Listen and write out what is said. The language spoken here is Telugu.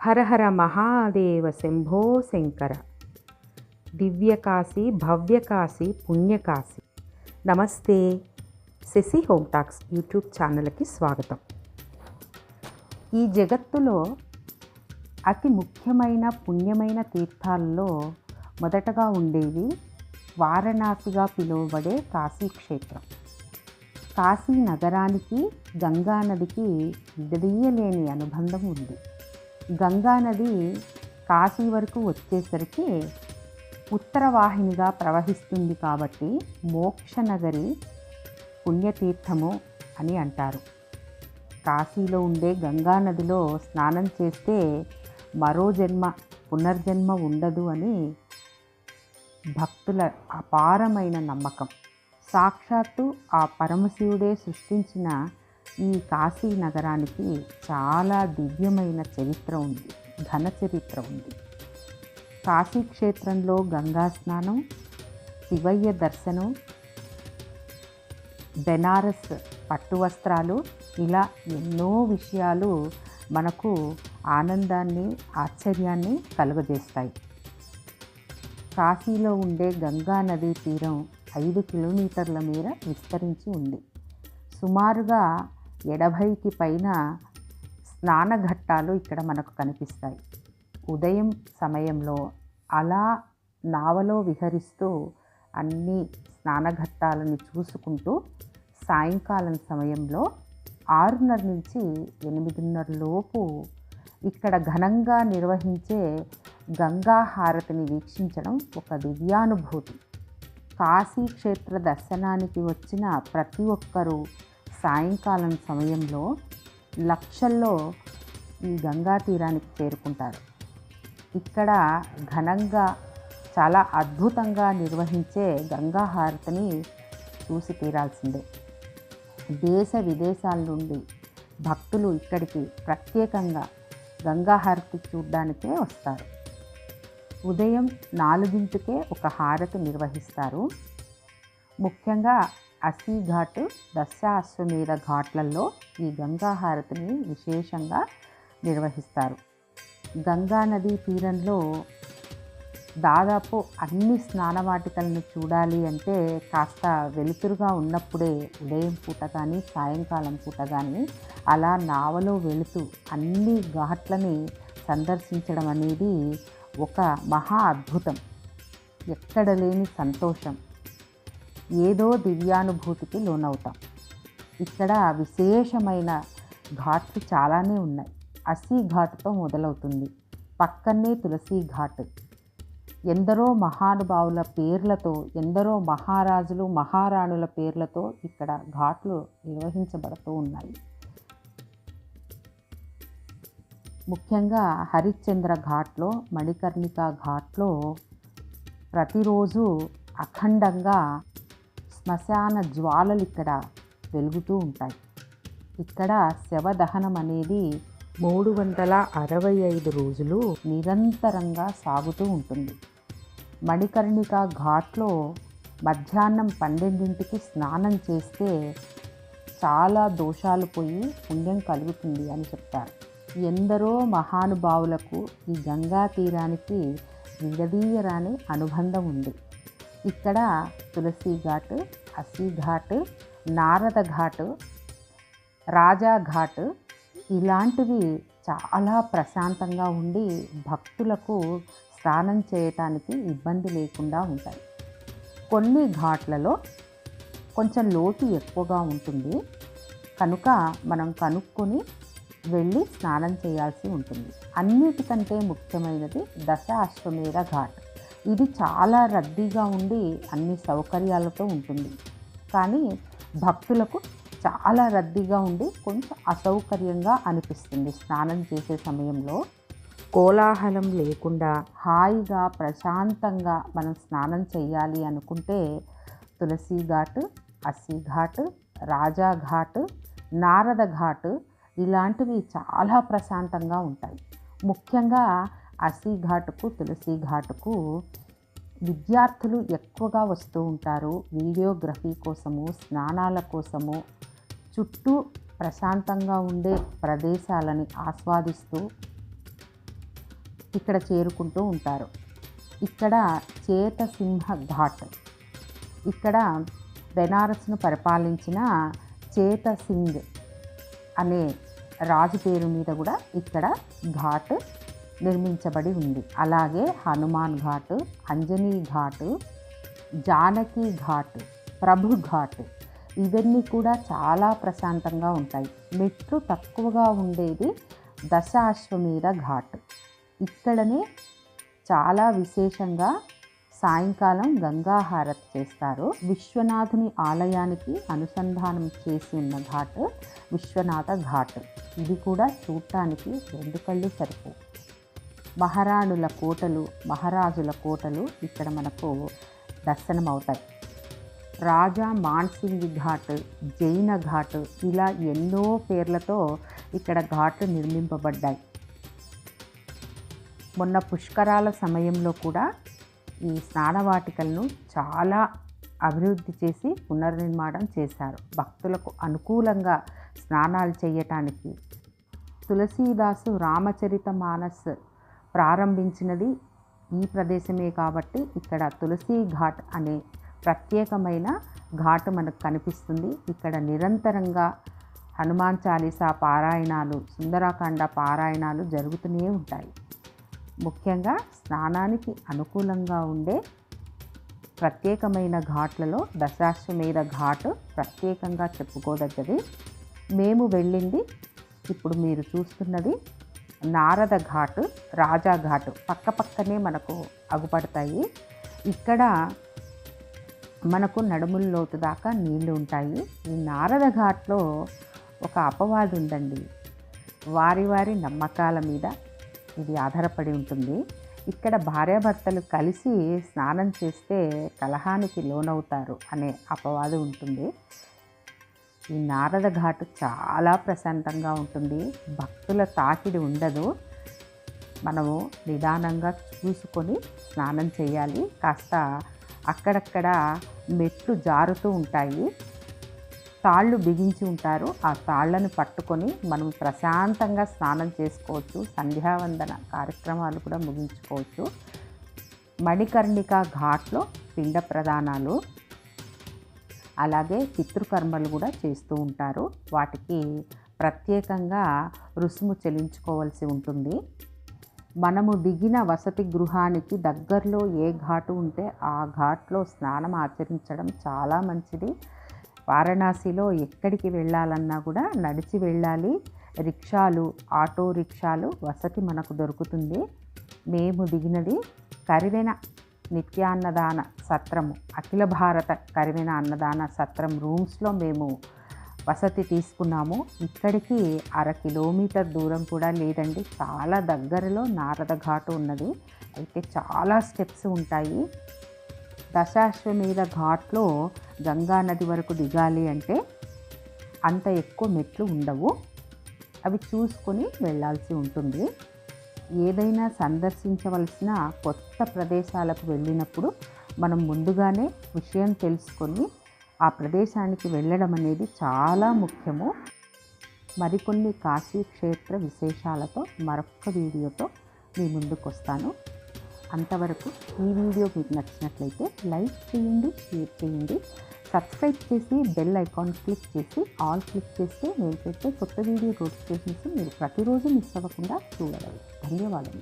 హరహర మహాదేవ శంభో శంకర. దివ్యకాశి భవ్యకాశి పుణ్యకాశి. నమస్తే. శశి హోమ్ టాక్స్ యూట్యూబ్ ఛానల్కి స్వాగతం. ఈ జగత్తులో అతి ముఖ్యమైన పుణ్యమైన తీర్థాల్లో మొదటగా ఉండేవి వారణాసిగా పిలువబడే కాశీక్షేత్రం కాశీ నగరానికి గంగా నదికి విడదీయలేని అనుబంధం ఉంది. గంగా నది కాశీ వరకు వచ్చేసరికి ఉత్తరవాహినిగా ప్రవహిస్తుంది కాబట్టి మోక్షనగరి పుణ్యతీర్థము అని అంటారు. కాశీలో ఉండే గంగా నదిలో స్నానం చేస్తే మరో జన్మ పునర్జన్మ ఉండదు అని భక్తుల అపారమైన నమ్మకం. సాక్షాత్తు ఆ పరమశివుడే సృష్టించిన ఈ కాశీ నగరానికి చాలా దివ్యమైన చరిత్ర ఉంది ఘన చరిత్ర ఉంది. కాశీ క్షేత్రంలో గంగా స్నానం శివయ్య దర్శనం బెనారస్ పట్టు వస్త్రాలు ఇలా ఎన్నో విషయాలు మనకు ఆనందాన్ని ఆశ్చర్యాన్ని కలుగజేస్తాయి. కాశీలో ఉండే గంగా నదీ తీరం ఐదు కిలోమీటర్ల మేర విస్తరించి ఉంది. సుమారుగా ఎడభైకి పైన స్నానఘట్టాలు ఇక్కడ మనకు కనిపిస్తాయి. ఉదయం సమయంలో అలా నావలో విహరిస్తూ అన్ని స్నానఘట్టాలను చూసుకుంటూ సాయంకాలం సమయంలో ఆరున్నర నుంచి ఎనిమిదిన్నర లోపు ఇక్కడ ఘనంగా నిర్వహించే గంగా హారతిని వీక్షించడం ఒక దివ్యానుభూతి. కాశీ క్షేత్ర దర్శనానికి వచ్చిన ప్రతి ఒక్కరూ సాయంకాలం సమయంలో లక్షల్లో ఈ గంగా తీరానికి చేరుకుంటారు. ఇక్కడ ఘనంగా చాలా అద్భుతంగా నిర్వహించే గంగా హారతిని చూసి తీరాల్సిందే. దేశ విదేశాల నుండి భక్తులు ఇక్కడికి ప్రత్యేకంగా గంగా హారతి చూడ్డానికే వస్తారు. ఉదయం నాలుగింటికే ఒక హారతి నిర్వహిస్తారు. ముఖ్యంగా అసీ ఘాట్ దశాశ్వమేధ ఘాట్లలో ఈ గంగాహారతిని విశేషంగా నిర్వహిస్తారు. గంగా నదీ తీరంలో దాదాపు అన్ని స్నానవాటికలను చూడాలి అంటే కాస్త వెలుతురుగా ఉన్నప్పుడే ఉదయం పూట కానీ సాయంకాలం పూట కానీ అలా నావలో వెళుతూ అన్ని ఘాట్లని సందర్శించడం అనేది ఒక మహా అద్భుతం. ఎక్కడ లేని సంతోషం. ఏదో దివ్యానుభూతికి లోనవుతాం. ఇక్కడ విశేషమైన ఘాట్లు చాలానే ఉన్నాయి. అసీ ఘాట్తో మొదలవుతుంది. పక్కనే తులసి ఘాట్. ఎందరో మహానుభావుల పేర్లతో ఎందరో మహారాజులు మహారాణుల పేర్లతో ఇక్కడ ఘాట్లు నిర్వహించబడుతూ ఉన్నాయి. ముఖ్యంగా హరిశ్చంద్ర ఘాట్లో మణికర్ణిక ఘాట్లో ప్రతిరోజు అఖండంగా శ్మశాన జ్వాలలు ఇక్కడ వెలుగుతూ ఉంటాయి. ఇక్కడ శవదహనం అనేది మూడు వందల అరవై ఐదు రోజులు నిరంతరంగా సాగుతూ ఉంటుంది. మణికర్ణిక ఘాట్లో మధ్యాహ్నం పన్నెండింటికి స్నానం చేస్తే చాలా దోషాలు పోయి పుణ్యం కలుగుతుంది అని చెప్తారు. ఎందరో మహానుభావులకు ఈ గంగా తీరానికి విడదీయరాని అనుబంధం ఉంది. ఇక్కడ తులసి ఘాట్ అసీ ఘాట్ నారద ఘాట్ రాజా ఘాట్ ఇలాంటివి చాలా ప్రశాంతంగా ఉండి భక్తులకు స్నానం చేయటానికి ఇబ్బంది లేకుండా ఉంటాయి. కొన్ని ఘాట్లలో కొంచెం లోతు ఎక్కువగా ఉంటుంది. కనుక మనం కనుక్కొని వెళ్ళి స్నానం చేయాల్సి ఉంటుంది. అన్నిటికంటే ముఖ్యమైనది దశ అశ్వమేధ ఘాట్. ఇది చాలా రద్దీగా ఉండి అన్ని సౌకర్యాలతో ఉంటుంది. కానీ భక్తులకు చాలా రద్దీగా ఉండి కొంచెం అసౌకర్యంగా అనిపిస్తుంది. స్నానం చేసే సమయంలో కోలాహలం లేకుండా హాయిగా ప్రశాంతంగా మనం స్నానం చేయాలి అనుకుంటే తులసి ఘాట్ అస్సీ ఘాట్ రాజా ఘాట్ నారద ఘాట్ ఇలాంటివి చాలా ప్రశాంతంగా ఉంటాయి. ముఖ్యంగా అసీ ఘాట్కు తులసి ఘాట్కు విద్యార్థులు ఎక్కువగా వస్తూ ఉంటారు. వీడియోగ్రఫీ కోసము స్నానాల కోసము చుట్టూ ప్రశాంతంగా ఉండే ప్రదేశాలని ఆస్వాదిస్తూ ఇక్కడ చేరుకుంటూ ఉంటారు. ఇక్కడ చేతసింహ ఘాట్. ఇక్కడ బెనారస్ను పరిపాలించిన చేతసింగ్ అనే రాజు పేరు మీద కూడా ఇక్కడ ఘాట్ నిర్మించబడి ఉంది. అలాగే హనుమాన్ ఘాట్ అంజనీ ఘాట్ జానకి ఘాట్ ప్రభు ఘాట్ ఇవన్నీ కూడా చాలా ప్రశాంతంగా ఉంటాయి. మెట్లు తక్కువగా ఉండేది దశాశ్వమేధ ఘాట్. ఇక్కడనే చాలా విశేషంగా సాయంకాలం గంగాహారతి చేస్తారు. విశ్వనాథుని ఆలయానికి అనుసంధానం చేసి ఉన్న ఘాట్ విశ్వనాథ ఘాట్. ఇది కూడా చూడటానికి రెండు కళ్ళు సరిపో మహారాణుల కోటలు మహారాజుల కోటలు ఇక్కడ మనకు దర్శనమవుతాయి. రాజా మాన్సింగ్ ఘాట్ జైన ఘాట్ ఇలా ఎన్నో పేర్లతో ఇక్కడ ఘాట్లు నిర్మింపబడ్డాయి. మొన్న పుష్కరాల సమయంలో కూడా ఈ స్నానవాటికలను చాలా అభివృద్ధి చేసి పునర్నిర్మాణం చేశారు. భక్తులకు అనుకూలంగా స్నానాలు చేయటానికి తులసీదాసు రామచరిత మానస్ ప్రారంభించినది ఈ ప్రదేశమే కాబట్టి ఇక్కడ తులసి ఘాట్ అనే ప్రత్యేకమైన ఘాట్ మనకు కనిపిస్తుంది. ఇక్కడ నిరంతరంగా హనుమాన్ చాలీసా పారాయణాలు సుందరాకాండ పారాయణాలు జరుగుతూనే ఉంటాయి. ముఖ్యంగా స్నానానికి అనుకూలంగా ఉండే ప్రత్యేకమైన ఘాట్లలో దశాశ్వమేధ ఘాట్ ప్రత్యేకంగా చెప్పుకోదగ్గది. మేము వెళ్ళింది ఇప్పుడు మీరు చూస్తున్నది నారద ఘాట్ రాజా ఘాట్ పక్క పక్కనే మనకు అగుపడతాయి. ఇక్కడ మనకు నడుముల లోతు దాకా నీళ్ళు ఉంటాయి. ఈ నారద ఘాట్లో ఒక అపవాదు ఉందండి. వారి వారి నమ్మకాల మీద ఇది ఆధారపడి ఉంటుంది. ఇక్కడ భార్యాభర్తలు కలిసి స్నానం చేస్తే కలహానికి లోనవుతారు అనే అపవాదు ఉంటుంది. ఈ నారద ఘాటు చాలా ప్రశాంతంగా ఉంటుంది. భక్తుల తాకిడి ఉండదు. మనము నిదానంగా చూసుకొని స్నానం చేయాలి. కాస్త అక్కడక్కడ మెట్లు జారుతూ ఉంటాయి. తాళ్ళు బిగించి ఉంటారు. ఆ తాళ్ళను పట్టుకొని మనం ప్రశాంతంగా స్నానం చేసుకోవచ్చు. సంధ్యావందన కార్యక్రమాలు కూడా ముగించుకోవచ్చు. మణికర్ణిక ఘాట్లో పిండ ప్రదానాలు అలాగే పితృకర్మలు కూడా చేస్తూ ఉంటారు. వాటికి ప్రత్యేకంగా రుసుము చెల్లించుకోవాల్సి ఉంటుంది. మనము దిగిన వసతి గృహానికి దగ్గరలో ఏ ఘాటు ఉంటే ఆ ఘాట్లో స్నానం ఆచరించడం చాలా మంచిది. వారణాసిలో ఎక్కడికి వెళ్ళాలన్నా కూడా నడిచి వెళ్ళాలి. రిక్షాలు ఆటో రిక్షాలు వసతి మనకు దొరుకుతుంది. మేము దిగినది కరివెన. నిత్యాన్నదాన సత్రము అఖిల భారత కరివెన అన్నదాన సత్రం రూమ్స్లో మేము వసతి తీసుకున్నాము. ఇక్కడికి అర కిలోమీటర్ దూరం కూడా లేదండి. చాలా దగ్గరలో నారద ఘాటు ఉన్నది. అయితే చాలా స్టెప్స్ ఉంటాయి. దశాశ్వమేధ ఘాట్లో గంగా నది వరకు దిగాలి అంటే అంత ఎక్కువ మెట్లు ఉండవు. అవి చూసుకొని వెళ్ళాల్సి ఉంటుంది. ఏదైనా సందర్శించవలసిన కొత్త ప్రదేశాలకు వెళ్ళినప్పుడు మనం ముందుగానే విషయం తెలుసుకొని ఆ ప్రదేశానికి వెళ్ళడం అనేది చాలా ముఖ్యము. మరికొన్ని కాశీ క్షేత్ర విశేషాలతో మరొక వీడియోతో మీ ముందుకు వస్తాను అంతవరకు ఈ వీడియో మీకు నచ్చినట్లయితే లైక్ చేయండి షేర్ చేయండి సబ్స్క్రైబ్ చేసి బెల్ ఐకాన్ క్లిక్ చేసి ఆల్ క్లిక్ చేస్తే నేను పెట్టే కొత్త వీడియో నోటిఫికేషన్స్ మీరు ప్రతిరోజు మిస్ అవ్వకుండా చూడగలరు. 정말 많이